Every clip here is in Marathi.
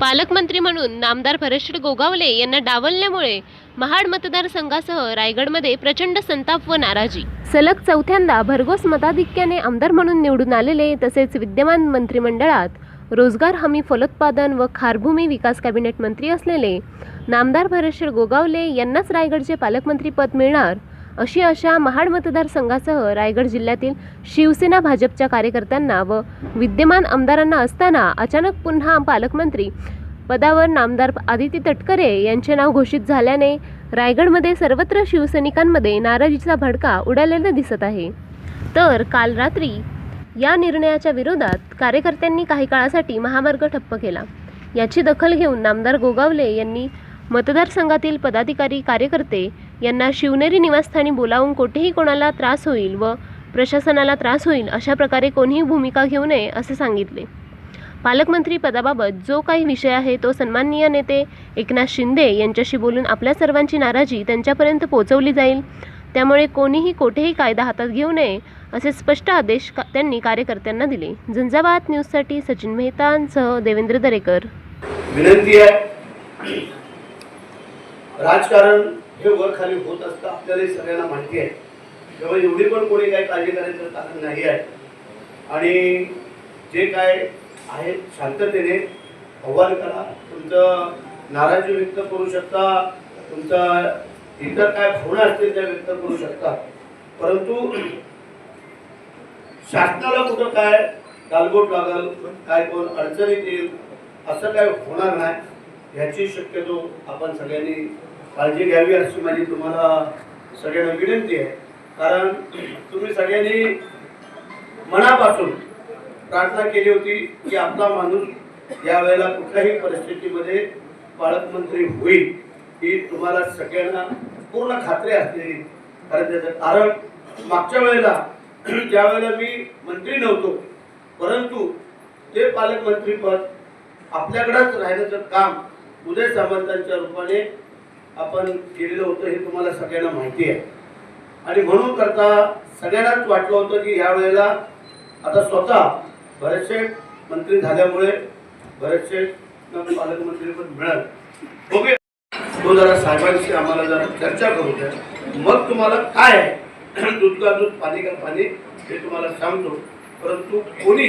पालकमंत्री म्हणून नामदार भरश्री गोगावले यांना डावलल्यामुळे महाड मतदारसंघासह रायगडमध्ये प्रचंड संताप व नाराजी. सलग चौथ्यांदा भरघोस मताधिक्याने आमदार म्हणून निवडून आलेले तसेच विद्यमान मंत्रिमंडळात रोजगार हमी फलोत्पादन व खारभूमी विकास कॅबिनेट मंत्री असलेले नामदार भरश्री गोगावले यांनाच रायगडचे पालकमंत्रीपद मिळणार अशी आशा महाड मतदारसंघासह रायगड जिल्ह्यातील शिवसेना भाजपच्या कार्यकर्त्यांना व विद्यमान आमदारांना असताना अचानक पुन्हा पालकमंत्री पदावर नामदार आदिती तटकरे यांचे नाव घोषित झाल्याने रायगडमध्ये सर्वत्र शिवसैनिकांमध्ये नाराजीचा भडका उडालेला दिसत आहे. तर काल रात्री या निर्णयाच्या विरोधात कार्यकर्त्यांनी काही काळासाठी महामार्ग ठप्प केला. याची दखल घेऊन नामदार गोगावले यांनी मतदारसंघातील पदाधिकारी कार्यकर्ते यांना शिवनेरी निवासस्थानी बोलावून कोठेही कोणाला त्रास होईल व प्रशासनाला त्रास होईल अशा प्रकारे कोणीही भूमिका घेऊ नये असे सांगितले. पालकमंत्री पदाबाबत जो काही विषय आहे तो सन्माननीय नेते एकनाथ शिंदे यांच्याशी बोलून आपल्या सर्वांची नाराजी त्यांच्यापर्यंत पोहोचवली जाईल. त्यामुळे कोणीही कोठेही कायदा हातात घेऊ नये असे स्पष्ट आदेश का त्यांनी कार्यकर्त्यांना दिले. झंझावात न्यूजसाठी सचिन मेहतांसह देवेंद्र दरेकर. विनंती आहे राजकारण हे वर खाली होत असतं आपल्याला सगळ्यांना माहिती आहे. त्यामुळे एवढी पण कोणी काही काळजी करायचं कारण नाही आहे. आणि जे काय आहे शांततेने आव्हान करा तुमचं नाराजी व्यक्त करू शकता तुमचं इतर काय भावना असतील त्या व्यक्त करू शकता परंतु शासनाला कुठं काय गालबोट लागल काय कोण अडचणीत येईल असं काय होणार नाही ह्याची शक्यतो आपण सगळ्यांनी काळजी घ्यावी अशी माझी तुम्हाला सगळ्यांना विनंती आहे. कारण तुम्ही सगळ्यांनी मनापासून प्रार्थना केली होती की आपला माणूस या वेळेला कुठल्याही परिस्थितीमध्ये पालकमंत्री होईल ही तुम्हाला सगळ्यांना पूर्ण खात्री असलेली कारण त्याचं कारण मागच्या वेळेला ज्या वेळेला मी मंत्री नव्हतो परंतु ते पालकमंत्रीपद आपल्याकडंच राहण्याचं काम उदय सामंतांच्या रूपाने आपण केलेलं होतं हे तुम्हाला सगळ्यांना माहिती आहे. आणि म्हणून करता सगळ्यांनाच वाटलं होतं की ह्या वेळेला आता स्वतः भरतशेठ मंत्री झाल्यामुळे भरतशेठ पालकमंत्रीपद मिळालं. ओके. तो जरा साहेबांशी आम्हाला जरा चर्चा करू द्या. मग तुम्हाला काय आहे? दूध का दूध पाणी का पाणी हे तुम्हाला सांगतो. परंतु कोणी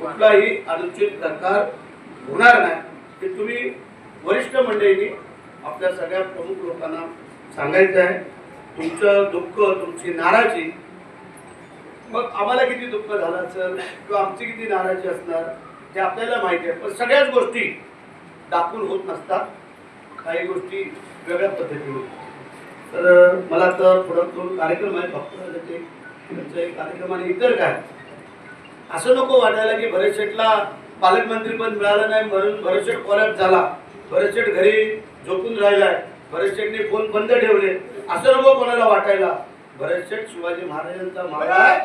कुठलाही अनुचित प्रकार होणार नाही ते तुम्ही वरिष्ठ मंडळींनी आपल्या सगळ्या प्रमुख लोकांना सांगायचं आहे. तुमचं दुःख तुमची नाराजी मग आम्हाला किती दुःख झालं असेल किंवा आमची किती नाराजी असणार हे आपल्याला माहिती आहे. पण सगळ्याच गोष्टी दाखवून होत नसतात. काही गोष्टी वेगळ्या पद्धतीने तर मला तर पुढं दोन कार्यक्रम आहेत फक्त त्यांचे कार्यक्रम आणि इतर काय. असं नको वाटायला की भरत शेठला पालकमंत्रीपद मिळालं नाही म्हणून भरत कॉलॅप झाला. भरतशेठ घरी झोपून राहिलाय. भरत शेठने फोन बंद ठेवले. असं नको कोणाला वाटायला. भरतशेठ शिवाजी महाराजांचा महाराज आहे.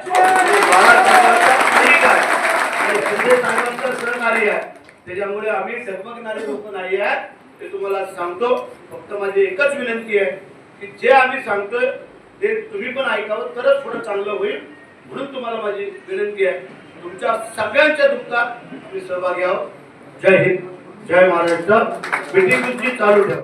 आहे. सहकारी आहे. त्याच्यामुळे आम्ही डगमगणारे लोक नाही आहेत. ते तुम्हाला सांगतो. फक्त माझी एकच विनंती आहे की जे आम्ही सांगतोय ते तुम्ही पण ऐकावं तरच थोडं चांगलं होईल. म्हणून तुम्हाला माझी विनंती आहे. तुमच्या सगळ्यांच्या दुःखात तुम्ही सहभागी आहोत. जय हिंद. जय महाराष्ट्र. मिटिंग तुमची चालू ठेवा.